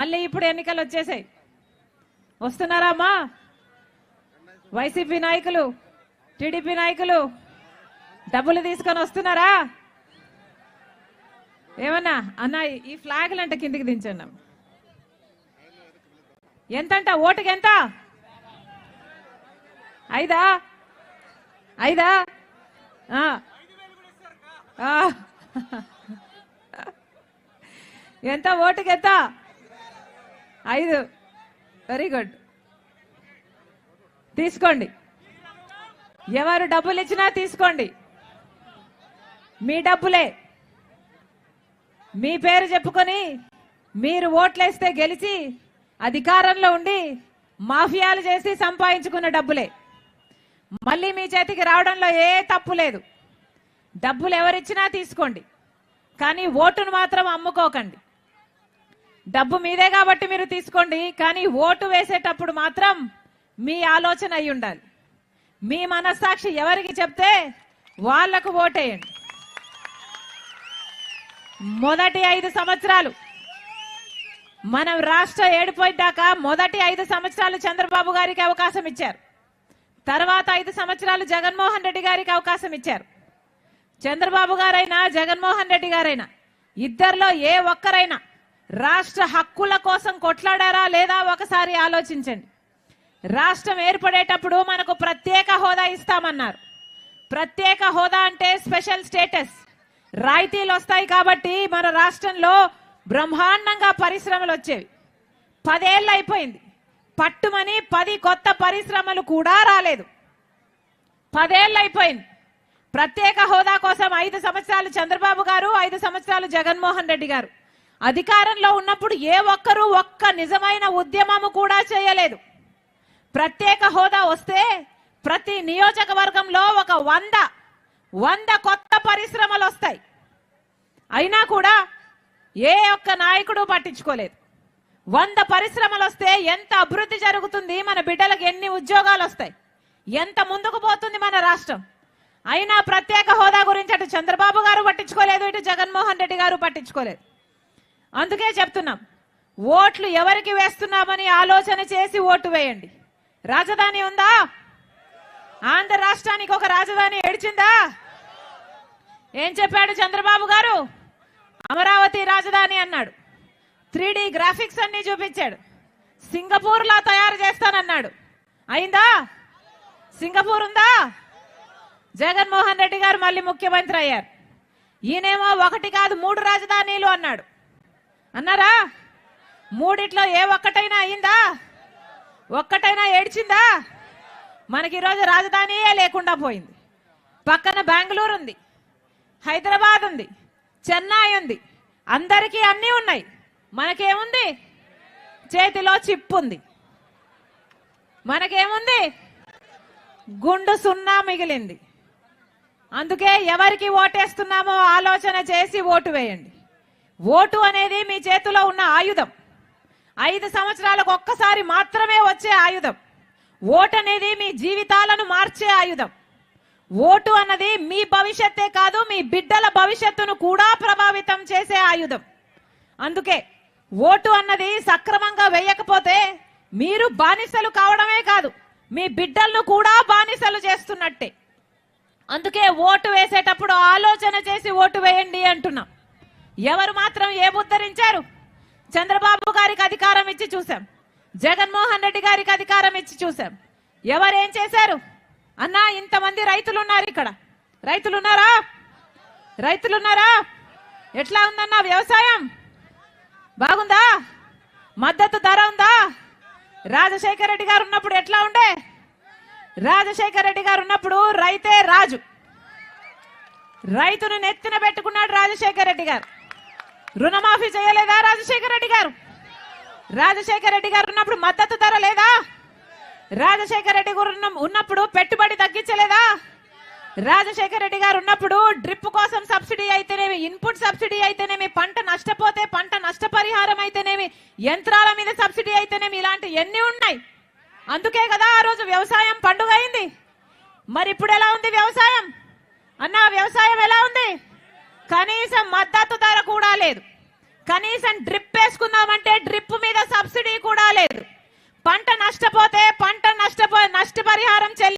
మళ్ళీ ఇప్పుడు ఎన్నికలు వచ్చేసాయి. వస్తున్నారా అమ్మా వైసీపీ నాయకులు టీడీపీ నాయకులు డబ్బులు తీసుకొని వస్తున్నారా? ఏమన్నా? అన్న ఈ ఫ్లాగులు అంటే కిందికి దించండి ఎంతంట? ఓటుకి ఎంత? ఐదా? ఐదా? ఎంత? ఓటుకి ఎంత? ఐదు. వెరీ గుడ్ తీసుకోండి. ఎవరు డబ్బులు ఇచ్చినా తీసుకోండి. మీ డబ్బులే. మీ పేరు చెప్పుకొని మీరు ఓట్లేస్తే గెలిచి అధికారంలో ఉండి మాఫియాలు చేసి సంపాదించుకున్న డబ్బులే. మళ్ళీ మీ చేతికి రావడంలో ఏ తప్పు లేదు. డబ్బులు ఎవరిచ్చినా తీసుకోండి. కానీ ఓటును మాత్రం అమ్ముకోకండి. డబ్బు మీదే కాబట్టి మీరు తీసుకోండి కానీ ఓటు వేసేటప్పుడు మాత్రం మీ ఆలోచన అయి ఉండాలి. మీ మనస్సాక్షి ఎవరికి చెప్తే వాళ్ళకు ఓటేయండి. మొదటి ఐదు సంవత్సరాలు మనం రాష్ట్ర ఏడిపోయిదాకా మొదటి ఐదు సంవత్సరాలు చంద్రబాబు గారికి అవకాశం ఇచ్చారు. తర్వాత ఐదు సంవత్సరాలు జగన్మోహన్ రెడ్డి గారికి అవకాశం ఇచ్చారు. చంద్రబాబు గారైనా జగన్మోహన్ రెడ్డి గారైనా ఇద్దరిలో ఏ ఒక్కరైనా రాష్ట్ర హక్కుల కోసం కొట్లాడారా లేదా ఒకసారి ఆలోచించండి. రాష్ట్రం ఏర్పడేటప్పుడు మనకు ప్రత్యేక హోదా ఇస్తామన్నారు. ప్రత్యేక హోదా అంటే స్పెషల్ స్టేటస్. రాయితీలు వస్తాయి కాబట్టి మన రాష్ట్రంలో బ్రహ్మాండంగా పరిశ్రమలు వచ్చేవి. పదేళ్ళు అయిపోయింది. పట్టుమని పది కొత్త పరిశ్రమలు కూడా రాలేదు. పదేళ్ళు అయిపోయింది. ప్రత్యేక హోదా కోసం ఐదు సంవత్సరాలు చంద్రబాబు గారు ఐదు సంవత్సరాలు జగన్మోహన్ రెడ్డి గారు. అధికారంలో ఉన్నప్పుడు ఏ ఒక్కరూ ఒక్క నిజమైన ఉద్యమము కూడా చేయలేదు. ప్రత్యేక హోదా వస్తే ప్రతి నియోజకవర్గంలో ఒక వంద వంద కొత్త పరిశ్రమలు వస్తాయి. అయినా కూడా ఏ ఒక్క నాయకుడు పట్టించుకోలేదు. వంద పరిశ్రమలు వస్తే ఎంత అభివృద్ధి జరుగుతుంది మన బిడ్డలకు ఎన్ని ఉద్యోగాలు వస్తాయి ఎంత ముందుకు పోతుంది మన రాష్ట్రం. అయినా ప్రత్యేక హోదా గురించి అటు చంద్రబాబు గారు పట్టించుకోలేదు ఇటు జగన్మోహన్ రెడ్డి గారు పట్టించుకోలేదు. అందుకే చెప్తున్నాం ఓట్లు ఎవరికి వేస్తున్నామని ఆలోచన చేసి ఓటు వేయండి. రాజధాని ఉందా? ఆంధ్ర రాష్ట్రానికి ఒక రాజధాని ఏడిచిందా? ఏం చెప్పాడు చంద్రబాబు గారు? అమరావతి రాజధాని అన్నాడు. త్రీ గ్రాఫిక్స్ అన్ని చూపించాడు. సింగపూర్ లా తయారు చేస్తానన్నాడు. అయిందా? సింగపూర్ ఉందా? జగన్మోహన్ రెడ్డి గారు మళ్ళీ ముఖ్యమంత్రి అయ్యారు. ఈయనేమో ఒకటి కాదు మూడు రాజధానీలు అన్నాడు. అన్నారా? మూడిట్లో ఏ ఒక్కటైనా అయిందా? ఒక్కటైనా ఏడ్చిందా? మనకి ఈరోజు రాజధానియే లేకుండా పోయింది. పక్కన బెంగళూరు ఉంది హైదరాబాద్ ఉంది చెన్నై ఉంది. అందరికీ అన్నీ ఉన్నాయి. మనకేముంది? చేతిలో చిప్ ఉంది. మనకేముంది? గుండు సున్నా మిగిలింది. అందుకే ఎవరికి ఓటేస్తున్నామో ఆలోచన చేసి ఓటు వేయండి. ఓటు అనేది మీ చేతిలో ఉన్న ఆయుధం. ఐదు సంవత్సరాలకు ఒక్కసారి మాత్రమే వచ్చే ఆయుధం. ఓటు అనేది మీ జీవితాలను మార్చే ఆయుధం. ఓటు అన్నది మీ భవిష్యత్తే కాదు మీ బిడ్డల భవిష్యత్తును కూడా ప్రభావితం చేసే ఆయుధం. అందుకే ఓటు అన్నది సక్రమంగా వేయకపోతే మీరు బానిసలు కావడమే కాదు మీ బిడ్డలను కూడా బానిసలు చేస్తున్నట్టే. అందుకే ఓటు వేసేటప్పుడు ఆలోచన చేసి ఓటు వేయండి అంటున్నాం. ఎవరు మాత్రం ఏముద్ధరించారు? చంద్రబాబు గారికి అధికారం ఇచ్చి చూసాం జగన్మోహన్ రెడ్డి గారికి అధికారం ఇచ్చి చూసాం ఎవరేం చేశారు? అన్నా ఇంతమంది రైతులు ఉన్నారు ఇక్కడ. రైతులు ఉన్నారా రైతులు ఉన్నారా ఎట్లా ఉందన్నా వ్యవసాయం? బాగుందా? మద్దతు ధర ఉందా? రాజశేఖర రెడ్డి గారు ఉన్నప్పుడు ఎట్లా ఉండే? రాజశేఖర రెడ్డి గారు ఉన్నప్పుడు రైతే రాజు. రైతును నెత్తిన పెట్టుకున్నాడు రాజశేఖర రెడ్డి గారు. రుణమాఫీ చేయలేదా రాజశేఖర రెడ్డి గారు? రాజశేఖర రెడ్డి గారు ఉన్నప్పుడు మద్దతు ధర లేదా? రాజశేఖర రెడ్డి గారు ఉన్నప్పుడు పెట్టుబడి తగ్గించలేదా? రాజశేఖర రెడ్డి గారు ఉన్నప్పుడు డ్రిప్ కోసం సబ్సిడీ అయితేనేమి ఇన్పుట్ సబ్సిడీ అయితేనేమి పంట నష్టపోతే పంట నష్టపరిహారం అయితేనేమి యంత్రాల మీద సబ్సిడీ అయితేనేమి ఇలాంటి ఎన్ని ఉన్నాయి? అందుకే కదా ఆ రోజు వ్యవసాయం పండుగ అయింది. మరి ఇప్పుడు ఎలా ఉంది వ్యవసాయం? అన్న వ్యవసాయం ఎలా ఉంది? కనీసం మద్దతు ధర కూడా లేదు. కనీసం డ్రిప్ వేసుకుందామంటే డ్రిప్ మీద సబ్సిడీ కూడా లేదు. పంట నష్టపోతే పంట నష్టపో నష్టపరిహారం చెల్లి